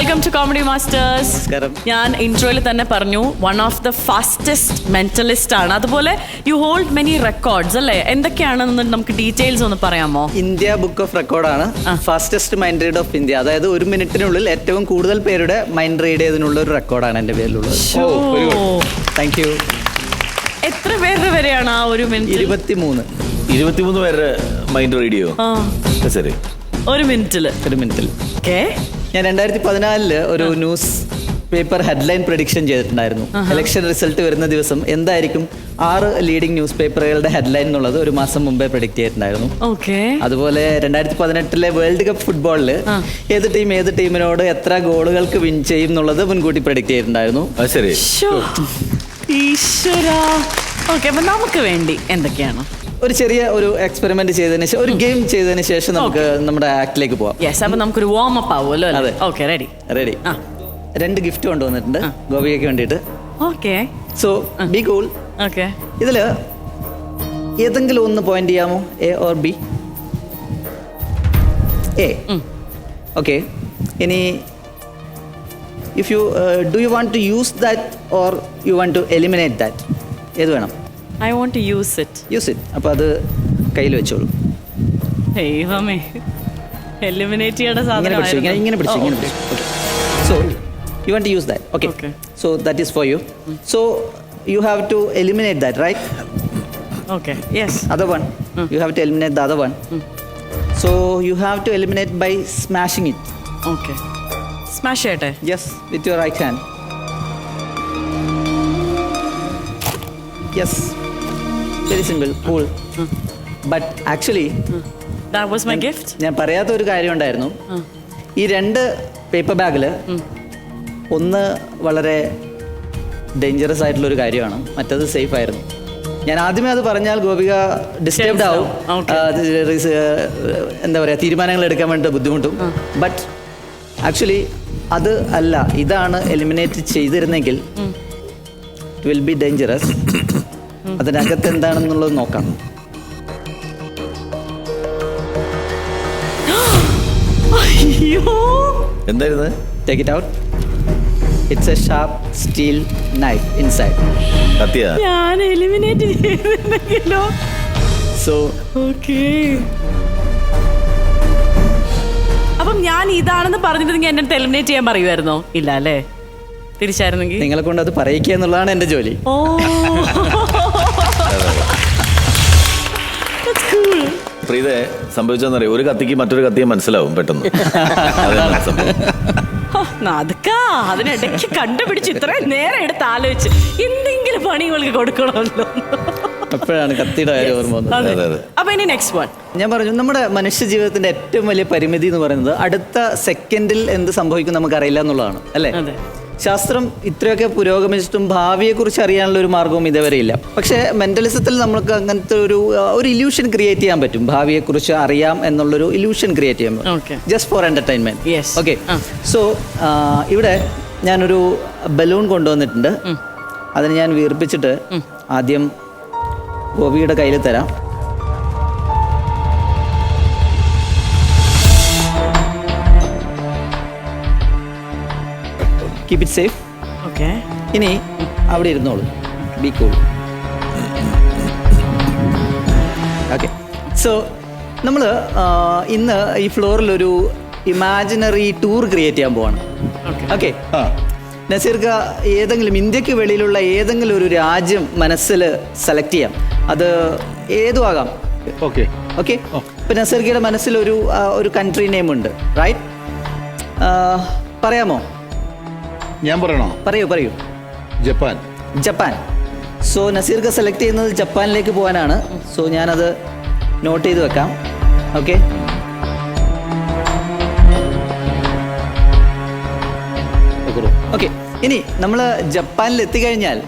Welcome to comedy masters. ഞാൻ ഇൻട്രോയിൽ തന്നെ പറഞ്ഞു one of the fastest mentalist ആണ്. അതുപോലെ യു ഹോൾഡ് മെനി റെക്കോർഡ്സ് അല്ലേ? എന്തൊക്കെയാണെന്ന് നമുക്ക് ഡീറ്റെയിൽസ് ഒന്ന് പറയാമോ? ഇന്ത്യ ബുക്ക് ഓഫ് റെക്കോർഡ് ആണ്. Fastest mind read of India അതായത് ഒരു മിനിറ്റിനുള്ളിൽ ഏറ്റവും കൂടുതൽ പേരുടെ മൈൻഡ് റീഡ് ചെയ്തതിനുള്ള ഒരു റെക്കോർഡാണ് എന്റെ പേരിലുള്ളത്. താങ്ക് യു എത്ര പേരുടെ വരെയാണ് ആ ഒരു മിനിറ്റ് ഇരുപത്തിമൂന്ന്. ഇരുപത്തിമൂന്ന് പേരുടെ മൈൻഡ് റേഡിയോ ആ. ശരി. ഒരു മിനിറ്റിൽ ഒരു മിനിറ്റിൽ ഓക്കെ ഞാൻ രണ്ടായിരത്തി പതിനാലിൽ ഒരു ന്യൂസ് പേപ്പർ ഹെഡ്ലൈൻ പ്രഡിക്ഷൻ ചെയ്തിട്ടുണ്ടായിരുന്നു. ഇലക്ഷൻ റിസൾട്ട് വരുന്ന ദിവസം എന്തായിരിക്കും ആറ് ലീഡിംഗ് ന്യൂസ് പേപ്പറുകളുടെ ഹെഡ്ലൈൻ എന്നുള്ളത് ഒരു മാസം മുമ്പേ പ്രഡിക്റ്റ് ചെയ്തിട്ടുണ്ടായിരുന്നു. ഓക്കെ. അതുപോലെ രണ്ടായിരത്തി പതിനെട്ടിലെ വേൾഡ് കപ്പ് ഫുട്ബോളിൽ ഏത് ടീം ഏത് ടീമിനോട് എത്ര ഗോളുകൾക്ക് വിൻ ചെയ്യും എന്നുള്ളത് മുൻകൂട്ടി പ്രഡിക്റ്റ് ചെയ്തിട്ടുണ്ടായിരുന്നു. ശരി. ഈശ്വര. ഓക്കെ അപ്പൊ നമുക്ക് വേണ്ടി എന്തൊക്കെയാണ്? ഒരു ചെറിയ ഒരു എക്സ്പെരിമെന്റ് ചെയ്തതിന് ശേഷം ഒരു ഗെയിം ചെയ്തതിന് ശേഷം നമുക്ക് നമ്മുടെ ആക്ടിലേക്ക് പോവാം. യെസ് അപ്പൊ നമുക്കൊരു വാം അപ്പ് ആവുമല്ലോ അതെ. Okay ready ready. രണ്ട് ഗിഫ്റ്റ് കൊണ്ടുവന്നിട്ടുണ്ട് ഗോപികയ്ക്ക് വേണ്ടിയിട്ട്. Okay so B goal okay ഇതിൽ ഏതെങ്കിലും ഒന്ന് പോയിന്റ് ചെയ്യാമോ? A or B A okay ഇനി if you do you want to use that or you want to eliminate that ഏത് വേണം? I want to use it use it അപ്പോൾ അത് കയ്യിൽ വെച്ചോളൂ. ദൈവമേ. എലിമിനേറ്റ് ചെയ്യേണ്ട ഇങ്ങനെ പിടിച്ചു ഇങ്ങനെ ഇങ്ങനെ പിടിച്ചു ഇങ്ങനെ പിടിച്ചു. Okay so you want to use that okay Okay. So that is for you so you have to eliminate that right okay yes other one. You have to eliminate the other one. So you have to eliminate by smashing it. Okay smash ചെയ്യട്ടെ? Yes with your right hand. Yes. Very simple cool but actually that was my gift ഞാൻ പറയാത്ത ഒരു കാര്യം ഉണ്ടായിരുന്നു ഈ രണ്ട് paper ബാഗിൽ ഒന്ന് വളരെ ഡേഞ്ചറസ് ആയിട്ടുള്ള ഒരു കാര്യമാണ്. മറ്റത് സേഫ് ആയിരുന്നു. ഞാൻ ആദ്യമേ അത് പറഞ്ഞാൽ ഗോപിക ഡിസ്റ്റർബ്ഡ് ആവും. എന്താ പറയുക തീരുമാനങ്ങൾ എടുക്കാൻ വേണ്ടി ബുദ്ധിമുട്ടും. ബട്ട് ആക്ച്വലി അത് അല്ല. ഇതാണ് എലിമിനേറ്റ് ചെയ്തിരുന്നെങ്കിൽ ഇറ്റ് വിൽ ബി ഡേഞ്ചറസ് അതിനകത്ത് എന്താണെന്നുള്ളത് നോക്കാം. അയ്യോ. എന്തായിരുന്നു? Take it out it's a sharp steel knife inside കത്തിയാ ഞാൻ എലിമിനേറ്റ് ചെയ്തിട്ടുണ്ടെങ്കിലോ സോ ഓക്കെ. അപ്പം ഞാൻ ഇതാണെന്ന് പറഞ്ഞിരുന്നെങ്കിൽ എന്നെ എലിമിനേറ്റ് ചെയ്യാൻ പറയുമായിരുന്നോ? ഇല്ല അല്ലേ? തിരിച്ചായിരുന്നെങ്കിൽ? നിങ്ങളെ കൊണ്ട് അത് പറയിക്കുക എന്നുള്ളതാണ് എന്റെ ജോലി. ഓ. പ്രീതെ സംഭവിച്ചെന്നറിയോ ഒരു കത്തിക്ക് മറ്റൊരു കത്തിയെ മനസ്സിലാവും പെട്ടെന്ന്. അതാണ് സംഭവം. ഹോ, നതുക്കാ അതിനിടയ്ക്ക് കണ്ടുപിടിച്ച് ഇത്രയും നേരം എടുത്ത് ആലോചിച്ച് എന്തെങ്കിലും പണി ഇവൾക്ക് കൊടുക്കണമല്ലോ. അപ്പോഴാണ് കത്തിയുടെ കാര്യം ഓർമ്മ വന്നത്. അതെ. അതെ, അതെ. അപ്പൊ ഇനി നെക്സ്റ്റ് വൺ ഞാൻ പറഞ്ഞു നമ്മുടെ മനുഷ്യ ജീവിതത്തിന്റെ ഏറ്റവും വലിയ പരിമിതി എന്ന് പറയുന്നത് അടുത്ത സെക്കൻഡിൽ എന്ത് സംഭവിക്കും നമുക്കറിയില്ല എന്നുള്ളതാണ് അല്ലേ? അതെ. ശാസ്ത്രം ഇത്രയൊക്കെ പുരോഗമിച്ചിട്ടും ഭാവിയെക്കുറിച്ച് അറിയാനുള്ള ഒരു മാർഗവും ഇതുവരെ ഇല്ല. പക്ഷേ മെന്റലിസത്തിൽ നമുക്ക് അങ്ങനത്തെ ഒരു ഒരു ഇല്യൂഷൻ ക്രിയേറ്റ് ചെയ്യാൻ പറ്റും. ഭാവിയെക്കുറിച്ച് അറിയാം എന്നുള്ളൊരു ഇല്യൂഷൻ ക്രിയേറ്റ് ചെയ്യാൻ. പറ്റും. Just for entertainment Yes. Okay so ഇവിടെ ഞാനൊരു ബലൂൺ കൊണ്ടുവന്നിട്ടുണ്ട്. അതിന് ഞാൻ വീർപ്പിച്ചിട്ട് ആദ്യം ഗോപിയുടെ കയ്യിൽ തരാം. കീപ് ഇറ്റ് സേഫ് ഓക്കെ ഇനി അവിടെ ഇരുന്നോളൂ. ബി കൂൾ ഓക്കെ സോ നമ്മൾ ഇന്ന് ഈ ഫ്ലോറിൽ ഒരു ഇമാജിനറി ടൂർ ക്രിയേറ്റ് ചെയ്യാൻ പോവാണ്. ഓക്കെ നസീർക്ക ഏതെങ്കിലും ഇന്ത്യയ്ക്ക് വെളിയിലുള്ള ഏതെങ്കിലും ഒരു രാജ്യം മനസ്സിൽ സെലക്ട് ചെയ്യാം. അത് ഏതും ആകാം. ഓക്കെ ഓക്കെ ഇപ്പം നസീർക്കയുടെ മനസ്സിൽ ഒരു ആ, ഒരു കൺട്രി നെയിം ഉണ്ട്. റൈറ്റ് പറയാമോ? ഞാൻ പറയണോ? പറയൂ പറയൂ. ജപ്പാൻ. ജപ്പാൻ. സോ നസീർക്ക് സെലക്ട് ചെയ്യുന്നത് ജപ്പാനിലേക്ക് പോകാനാണ്. സോ ഞാനത് നോട്ട് ചെയ്ത് വെക്കാം. ഓക്കെ ഓക്കെ ഇനി നമ്മൾ ജപ്പാനിൽ എത്തിക്കഴിഞ്ഞാൽ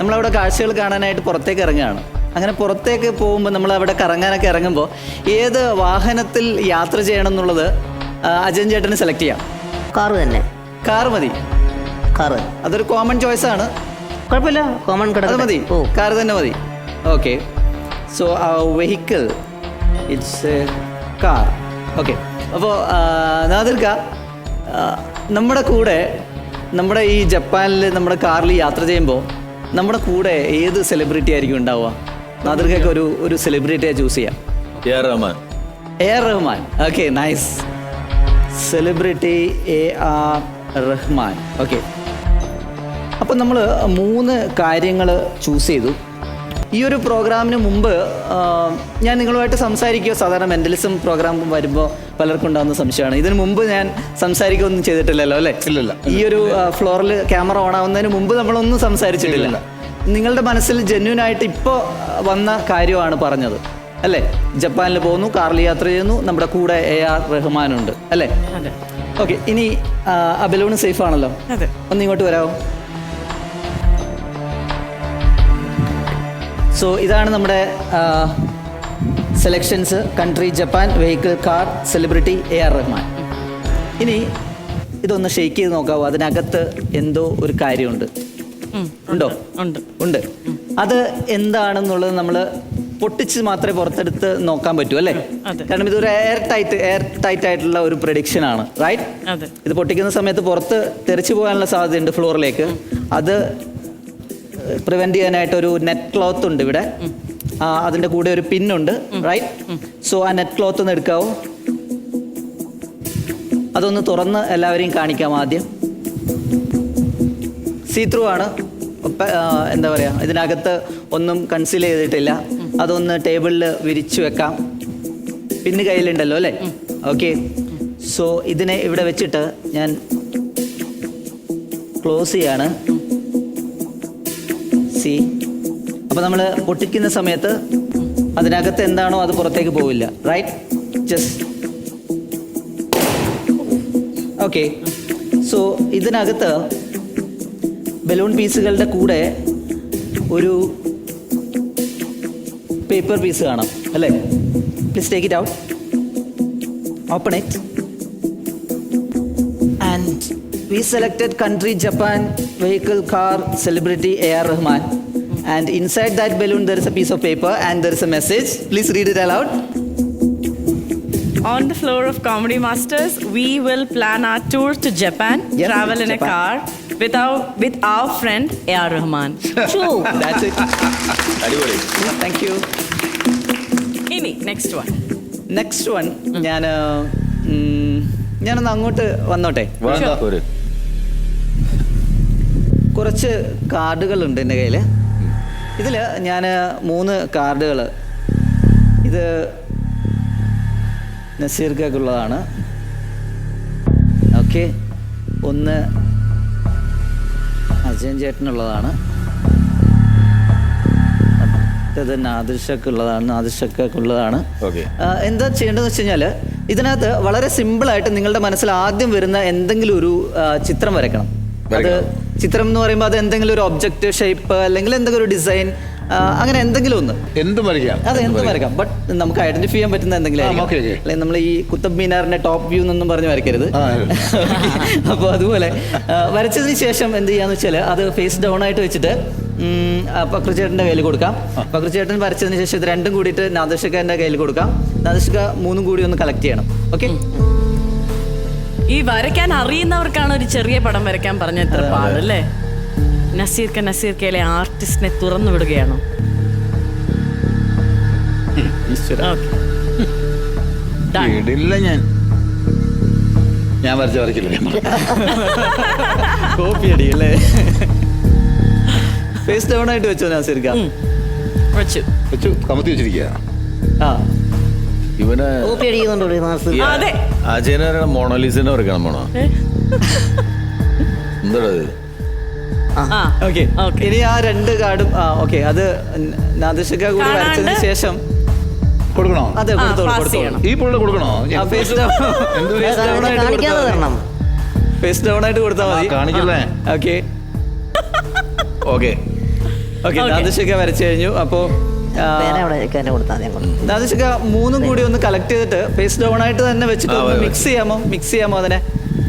നമ്മളവിടെ കാഴ്ചകൾ കാണാനായിട്ട് പുറത്തേക്ക് ഇറങ്ങുകയാണ്. അങ്ങനെ പുറത്തേക്ക് പോകുമ്പോൾ നമ്മൾ അവിടെ കറങ്ങാനൊക്കെ ഇറങ്ങുമ്പോൾ ഏത് വാഹനത്തിൽ യാത്ര ചെയ്യണം എന്നുള്ളത് അജയൻ ചേട്ടന് സെലക്ട് ചെയ്യാം. കാറ് തന്നെ. കാറ് മതി. കാറ്. അതൊരു കോമൺ ചോയ്സ് ആണ്. കുഴപ്പമില്ല. കോമൺ അത് മതി. ഓ. കാർ തന്നെ മതി. ഓക്കെ സോ ആ vehicle it's a car okay അപ്പോൾ നാദിർക്ക നമ്മുടെ കൂടെ നമ്മുടെ ഈ ജപ്പാനിൽ നമ്മുടെ കാറിൽ യാത്ര ചെയ്യുമ്പോൾ നമ്മുടെ കൂടെ ഏത് സെലിബ്രിറ്റി ആയിരിക്കും ഉണ്ടാവുക? നാദിർക്കൊക്കെ ഒരു ഒരു സെലിബ്രിറ്റിയെ ചൂസ് ചെയ്യാം. A R Rahman. A R Rahman. Okay nice celebrity A R Rahman. Okay അപ്പം നമ്മൾ മൂന്ന് കാര്യങ്ങൾ ചൂസ് ചെയ്തു. ഈ ഒരു പ്രോഗ്രാമിന് മുമ്പ് ഞാൻ നിങ്ങളുമായിട്ട് സംസാരിക്കുക സാധാരണ മെന്റലിസം പ്രോഗ്രാം വരുമ്പോൾ പലർക്കും ഉണ്ടാകുന്ന സംശയമാണ്. ഇതിന് മുമ്പ് ഞാൻ സംസാരിക്കുകയൊന്നും ചെയ്തിട്ടില്ലല്ലോ അല്ലേ? ഇല്ലല്ല ഈ ഒരു ഫ്ലോറിൽ ക്യാമറ ഓൺ ആവുന്നതിന് മുമ്പ് നമ്മളൊന്നും സംസാരിച്ചിട്ടില്ല. നിങ്ങളുടെ മനസ്സിൽ ജെന്യൂൻ ആയിട്ട് ഇപ്പോൾ വന്ന കാര്യമാണ് പറഞ്ഞത് അല്ലേ? ജപ്പാനിൽ പോകുന്നു കാറിൽ യാത്ര ചെയ്യുന്നു നമ്മുടെ കൂടെ എ ആർ റഹ്മാനുണ്ട് അല്ലേ? ഓക്കെ ഇനി ആ സേഫ് ആണല്ലോ അതെ. ഒന്ന് ഇങ്ങോട്ട് വരാമോ സോ ഇതാണ് നമ്മുടെ selections country Japan vehicle car celebrity A R Rahman ഇനി ഇതൊന്ന് ഷെയ്ക്ക് ചെയ്ത് നോക്കാവോ. അതിനകത്ത് എന്തോ ഒരു കാര്യമുണ്ട്. ഉണ്ടോ? ഉണ്ട്. ഉണ്ട്. അത് എന്താണെന്നുള്ളത് നമ്മൾ പൊട്ടിച്ച് മാത്രമേ പുറത്തെടുത്ത് നോക്കാൻ പറ്റൂ അല്ലേ? കാരണം ഇതൊരു എയർ ടൈറ്റ് എയർ ടൈറ്റ് ആയിട്ടുള്ള ഒരു പ്രഡിക്ഷൻ ആണ് റൈറ്റ് ഇത് പൊട്ടിക്കുന്ന സമയത്ത് പുറത്ത് തെറിച്ചു പോകാനുള്ള സാധ്യതയുണ്ട് ഫ്ലോറിലേക്ക് അത് പ്രിവെന്റ് ചെയ്യാനായിട്ട് ഒരു നെറ്റ് ക്ലോത്ത് ഉണ്ട് ഇവിടെ. അതിന്റെ കൂടെ ഒരു പിന്നുണ്ട് റൈറ്റ് സോ ആ നെറ്റ് ക്ലോത്ത് ഒന്ന് എടുക്കാവോ? അതൊന്ന് തുറന്ന് എല്ലാവരെയും കാണിക്കാം ആദ്യം. സീ ത്രൂ ആണ്. എന്താ പറയുക ഇതിനകത്ത് ഒന്നും കൺസീൽ ചെയ്തിട്ടില്ല. അതൊന്ന് ടേബിളിൽ വിരിച്ചു വെക്കാം. പിന്ന് കയ്യിലുണ്ടല്ലോ അല്ലേ? ഓക്കെ സോ ഇതിനെ ഇവിടെ വെച്ചിട്ട് ഞാൻ ക്ലോസ് ചെയ്യാണ്. സി അപ്പോൾ നമ്മൾ പൊട്ടിക്കുന്ന സമയത്ത് അതിനകത്ത് എന്താണോ അത് പുറത്തേക്ക് പോവില്ല. റൈറ്റ് ജസ്റ്റ് ഓക്കെ സോ ഇതിനകത്ത് ബലൂൺ പീസുകളുടെ കൂടെ ഒരു പേപ്പർ പീസ് കാണാം. അല്ലേ? Please take it out open it we selected country Japan vehicle car celebrity A R Rahman and inside that balloon there is a piece of paper and there is a message please read it aloud On the floor of Comedy Masters, we will plan our tour to Japan, Yes, travel in Japan. a car with our with our friend A.R. Rahman. True. That's it. Thank you. ഇനി Ini, next one. Next one ഞാൻ ഞാനൊന്ന് അങ്ങോട്ട് വന്നോട്ടെ കുറച്ച് കാർഡുകളുണ്ട് എന്റെ കയ്യിൽ ഇതിൽ ഞാൻ മൂന്ന് കാർഡുകൾ ഇത് നസീർക്കുള്ളതാണ് ഓക്കെ. ഒന്ന് അജയൻ ചേട്ടനുള്ളതാണ്. അത് നാദിർഷക്കുള്ളതാണ് നാദിർഷക്കുള്ളതാണ് എന്താ ചെയ്യേണ്ടതെന്ന് വെച്ച് കഴിഞ്ഞാൽ ഇതിനകത്ത് വളരെ സിമ്പിളായിട്ട് നിങ്ങളുടെ മനസ്സിൽ ആദ്യം വരുന്ന എന്തെങ്കിലും ഒരു ചിത്രം വരയ്ക്കണം. അത്. ചിത്രം എന്ന് പറയുമ്പോൾ അത് എന്തെങ്കിലും ഒരു ഒബ്ജക്റ്റ് ഷേപ്പ് അല്ലെങ്കിൽ എന്തെങ്കിലും ഒരു ഡിസൈൻ അങ്ങനെ എന്തെങ്കിലും ഒന്ന്. എന്ത് വരയ്ക്കാം. അതെ എന്ത് വരയ്ക്കാം. ബട്ട് നമുക്ക് ഐഡന്റിഫൈ ചെയ്യാൻ പറ്റുന്ന എന്തെങ്കിലും. അല്ലെങ്കിൽ നമ്മൾ ഈ കുത്തബ് മീനാറിന്റെ ടോപ്പ് വ്യൂ എന്നൊന്നും പറഞ്ഞ് വരയ്ക്കരുത്. അപ്പോൾ അതുപോലെ വരച്ചതിന് ശേഷം എന്ത് ചെയ്യാന്ന് വെച്ചാൽ അത് ഫേസ് ഡൗൺ ആയിട്ട് വെച്ചിട്ട് പക്രുചേട്ടന്റെ പക്രുചേട്ടന്റെ കയ്യിൽ കൊടുക്കാം. പക്രുചേട്ടൻ വരച്ചതിന് ശേഷം ഇത് രണ്ടും കൂടിയിട്ട് നാദർഷക്കാരന്റെ കയ്യിൽ കൊടുക്കാം. നാദർഷിക മൂന്നും കൂടി ഒന്ന് കളക്ട് ചെയ്യണം. ഓക്കെ ഈ വരയ്ക്കാൻ അറിയുന്നവർക്കാണ് ഒരു ചെറിയ പടം വരയ്ക്കാൻ പറഞ്ഞ എത്ര പാടല്ലേ? നസീർക്ക നസീർക്കയിലെ ആർട്ടിസ്റ്റിനെ തുറന്നു വിടുകയാണോ. ഇടില്ല ഞാൻ. ഞാൻ വരച്ച വരയ്ക്കില്ല കോപ്പി അടി അല്ലേ ഫേസ് ഡൗൺ ആയിട്ട് വെച്ചോ നാസിർക്ക? വെച്ചു. വെച്ചു. കമത്തി വെച്ചിരിക്കുക ആ. ഇവന് കോപ്പി അടിക്കുന്നുണ്ടോ ഈ ആ, അതെ. അജയനെ മോണോലിസിനെ വരയ്ക്കണം മോണോ ഏ? ഇത്? ആ. ഓക്കെ. ഇനി ആ രണ്ട് കാർഡും ആ ഓക്കെ. അത് നാദിഷിക കൂടി വരച്ചതിന് ശേഷം കൊടുക്കണോ? അതെ കൊടുത്തോളൂ കൊടുത്തോളൂ. ഈ പുള്ളി കൊടുക്കണോ? Face down. ഫേസ് ഡൗൺ ആയിട്ട് കൊടുത്താൽ തരണം ഫേസ് ഡൗൺ ആയിട്ട് കൊടുത്താൽ മതി. കാണിക്കല്ലേ? ഓക്കെ. ഓക്കെ. ഓക്കെ നാദിഷിക വരച്ചു കഴിഞ്ഞു. അപ്പോൾ കൊടുത്താൽ മൂന്നും കൂടി ഒന്ന് കളക്ട് ചെയ്തിട്ട് ഫേസ് ഡൗൺ ആയിട്ട് തന്നെ വെച്ചിട്ട് ഒന്ന് മിക്സ് ചെയ്യാമോ? മിക്സ് ചെയ്യാമോ അതിനെ?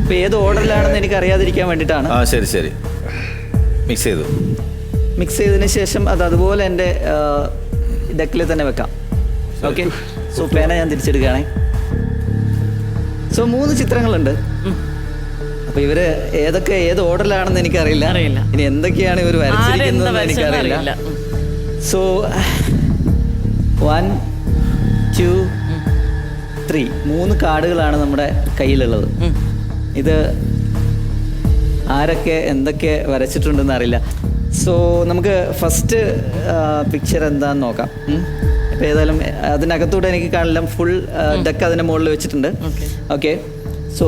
ഇപ്പൊ ഏത് ഓർഡറിലാണെന്ന് എനിക്ക് അറിയാതിരിക്കാൻ വേണ്ടിട്ടാണ് ആ ശരി ശരി. മിക്സ് ചെയ്തു. മിക്സ് ചെയ്തതിന് ശേഷം അത് അതുപോലെ എന്റെ ഡെക്കിൽ തന്നെ വെക്കാം. ഓക്കെ സോ പേന ഞാൻ തിരിച്ചെടുക്കുകയാണേ. സോ മൂന്ന് ചിത്രങ്ങളുണ്ട്. അപ്പൊ ഇവർ ഏതൊക്കെ ഏത് ഓർഡറിലാണെന്ന് എനിക്കറിയില്ല. അറിയില്ല. ഇനി എന്തൊക്കെയാണ് ഇവർ വരച്ചിരിക്കുന്നത് എനിക്കറിയില്ല. അറിയില്ല. സോ വൺ ടു ത്രീ മൂന്ന് കാർഡുകളാണ് നമ്മുടെ കയ്യിലുള്ളത്. ഇത് ആരൊക്കെ എന്തൊക്കെ വരച്ചിട്ടുണ്ടെന്ന് അറിയില്ല. സോ നമുക്ക് ഫസ്റ്റ് പിക്ചർ എന്താന്ന് നോക്കാം. ഇപ്പം ഇപ്പൊ ഏതായാലും അതിനകത്തൂടെ എനിക്ക് കാണില്ല. ഫുൾ ഡെക്ക് അതിന്റെ മുകളിൽ വെച്ചിട്ടുണ്ട്. Okay so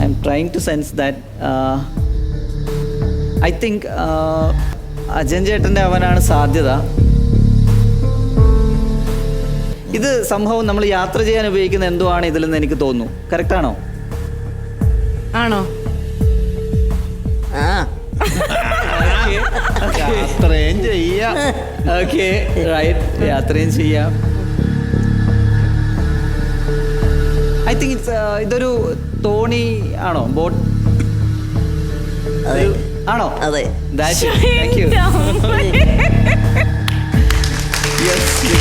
I am trying to sense that I think Ajayan ചേട്ടന്റെ അവനാണ് സാധ്യത. ഇത് സംഭവം നമ്മൾ യാത്ര ചെയ്യാൻ ഉപയോഗിക്കുന്ന എന്തോ ആണ് ഇതിലെന്ന് എനിക്ക് തോന്നുന്നു. കറക്റ്റ് ആണോ? ആണോ? യാത്രയും ചെയ്യാം. ഓക്കെ റൈറ്റ് യാത്രയും ചെയ്യാം. ഐ തിങ്ക് ഇറ്റ്സ് ഇതൊരു തോണി ആണോ? ബോട്ട് അതെ. ആണോ? അതെ. താങ്ക് യു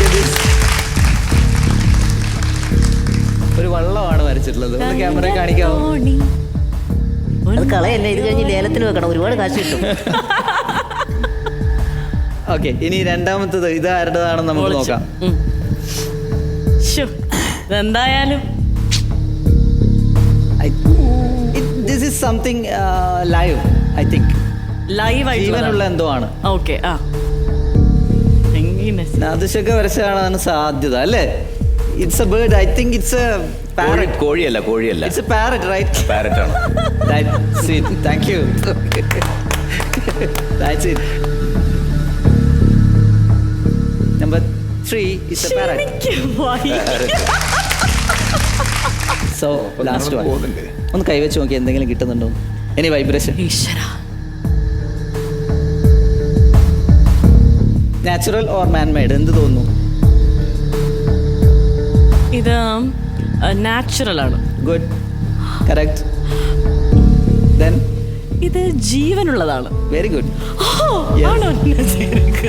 എന്റെ ഒരു വള്ളമാണ് വരച്ചിട്ടുള്ളത്. ക്യാമറ കാണിക്കാവോ. അത് കളയല്ല? ഇത് കഴിഞ്ഞ് ലേലത്തിന് വെക്കണം. ഒരുപാട് കാശ് കിട്ടും. ഓക്കെ ഇനി രണ്ടാമത്തത് ഇത് ആരുടേതാണെന്ന് നമുക്ക് നോക്കാം. എന്തായാലും this is something live I think live ജീവനുള്ള എന്തോ ആണ്. ഓക്കെ ആ. എങ്ങനെ? നാദുഷൊക്കെ വരച്ചാണ് സാധ്യത അല്ലേ? It's a bird I think it's a parrot കോഴിയല്ല കോഴിയല്ല. It's a parrot right parrot ആണ്. That's it Thank you. That's it. Number 3 is a parrot. Last one So last one. ഒന്ന് കൈവച്ച് നോക്കി എന്തെങ്കിലും കിട്ടുന്നുണ്ടോ? എനി വൈബ്രേഷൻ ഈശ്വരാ. നാച്ചുറൽ ഓർ മാൻ മെയ്ഡ് എന്ത് തോന്നുന്നു? ഇത് നാച്ചുറൽ ആണ്. ഗുഡ് കറക്റ്റ് ദെൻ ഇത് ജീവനുള്ളതാണ്. Very good?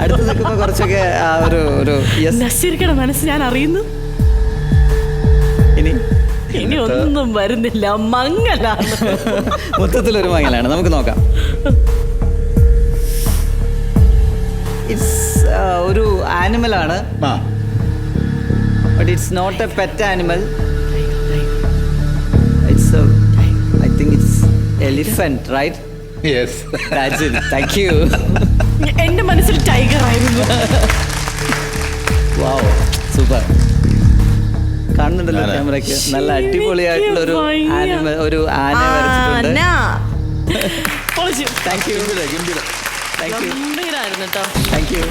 അടുത്ത് നിൽക്കുമ്പോൾ കുറച്ചൊക്കെ ആ ഒരു ഒരു യെസ് നസീർക്കയുടെ മനസ്സ് ഞാൻ അറിയുന്നു. ഇനി? ഇനി ഒന്നും വരുന്നില്ല. മങ്ങലാണ് മൊത്തത്തിലൊരു മങ്ങലാണ് നമുക്ക് നോക്കാം. ഇറ്റ്സ് ഒരു ആനിമൽ ആണ്. ആ. But it's not a pet animal it's I think it's elephant right yes that's it thank you എന്റെ മനസ്സിൽ ടൈഗർ ആയിരുന്നു. വാവ് സൂപ്പർ കാണുന്നുണ്ടല്ലോ. ക്യാമറയ്ക്ക്. നല്ല അടിപൊളിയായിട്ടുള്ള ഒരു. ആനിമൽ ഒരു ആന. വരച്ചിട്ടുണ്ട്. താങ്ക് യു താങ്ക് യു ഗംഭീരായിരുന്നു കേട്ടോ thank you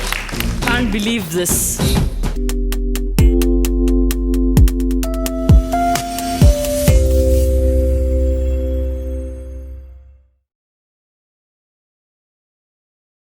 can't believe this